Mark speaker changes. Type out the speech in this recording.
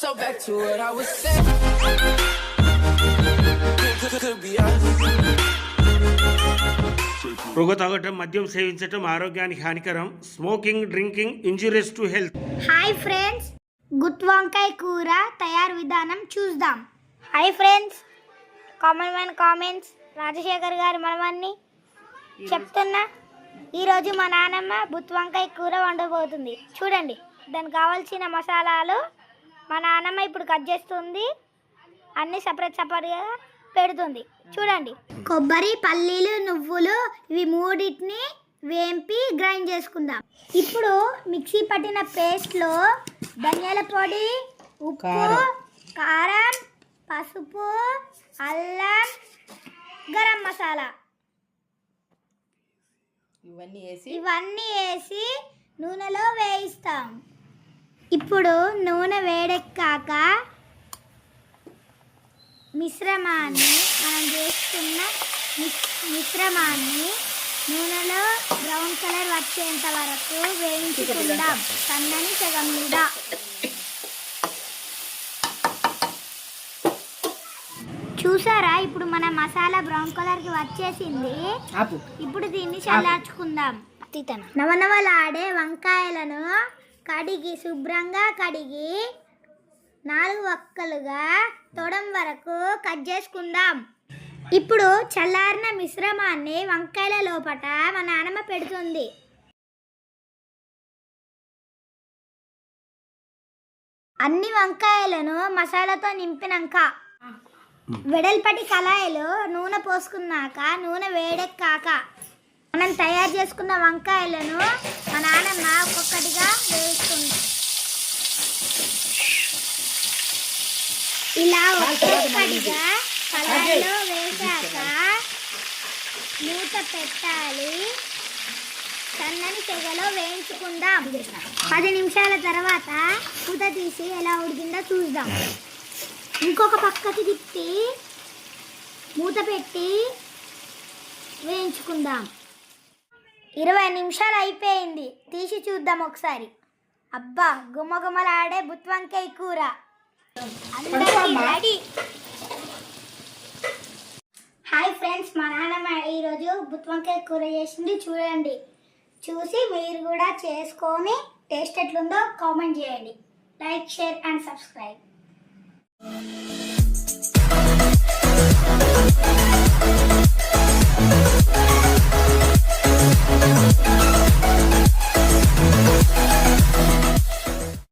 Speaker 1: So back to what I was saying.
Speaker 2: పొగ తాగటం మద్యం సేవించటం ఆరోగ్యానికి హానికరం smoking drinking injurious to health.
Speaker 3: Hi friends గుత్తి వంకాయ కూర తయారు విధానం చూద్దాం. Hi friends common man comments Rajasekhar గారి మనవన్ని చెప్తున్నా. ఈరోజు మా నాన్నమ్మ గుత్తి వంకాయ కూర వండబోతుంది. చూడండి దానికి కావాల్సిన మసాలాలు మా నాన్నమ్మ ఇప్పుడు కట్ చేస్తుంది. అన్నీ సపరేట్ సపరేట్గా పెడుతుంది. చూడండి. కొబ్బరి పల్లీలు నువ్వులు ఇవి మూడింటిని వేంపి గ్రైండ్ చేసుకుందాం. ఇప్పుడు మిక్సీ పట్టిన పేస్ట్లో ధనియాల పొడి ఉప్పు కారం పసుపు అల్లం గరం మసాలా.
Speaker 4: ఇవన్నీ వేసి
Speaker 3: ఇవన్నీ వేసి నూనెలో వేయిస్తాం. ఇప్పుడు నూనె వేడెక్కాక మిశ్రమాన్ని మనం చేసుకున్న మిస్- మిశ్రమాన్ని నూనెలో బ్రౌన్ కలర్ వచ్చేంత వరకు వేయించుకుందాం. సన్నని సగం మీద. చూసారా? ఇప్పుడు మన మసాలా బ్రౌన్ కలర్కి వచ్చేసింది.
Speaker 4: ఆపు.
Speaker 3: ఇప్పుడు దీన్ని చల్లార్చుకుందాం. నవనవలాడే వంకాయలను కడిగి శుభ్రంగా కడిగి నాలుగు వక్కలుగా తొడం వరకు కట్ చేసుకుందాం. ఇప్పుడు చల్లారిన మిశ్రమాన్ని వంకాయల లోపట మా నాన్నమ్మ పెడుతుంది. అన్ని వంకాయలను మసాలాతో నింపినాక వెడల్పటి కళాయిలో నూనె పోసుకున్నాక నూనె వేడెక్కాక మనం తయారు చేసుకున్న వంకాయలను మా నాన్నమ్మ ఒక్కొక్కటిగా వేస్తుంది ఇలా ఒక్కొక్కటిగా కళాయిలో వేశాక మూత పెట్టాలి. సన్నని తెగలో వేయించుకుందాం. పది నిమిషాల తర్వాత మూత తీసి ఎలా ఉడికిందో చూద్దాం. ఇంకొక పక్కకి తిప్పి మూత పెట్టి వేయించుకుందాం. ఇరవై నిమిషాలు అయిపోయింది. తీసి చూద్దాం ఒకసారి. అబ్బా గుమ్మగుమ్మలాడే బుత్వంకాయ కూర. రెడీ హాయ్ ఫ్రెండ్స్ మా నాన్నమ్మ ఈరోజు బుత్వంకాయ కూర చేసింది చూడండి. చూసి మీరు కూడా చేసుకొని టేస్ట్ ఎట్లుందో కామెంట్ చేయండి. Like share and subscribe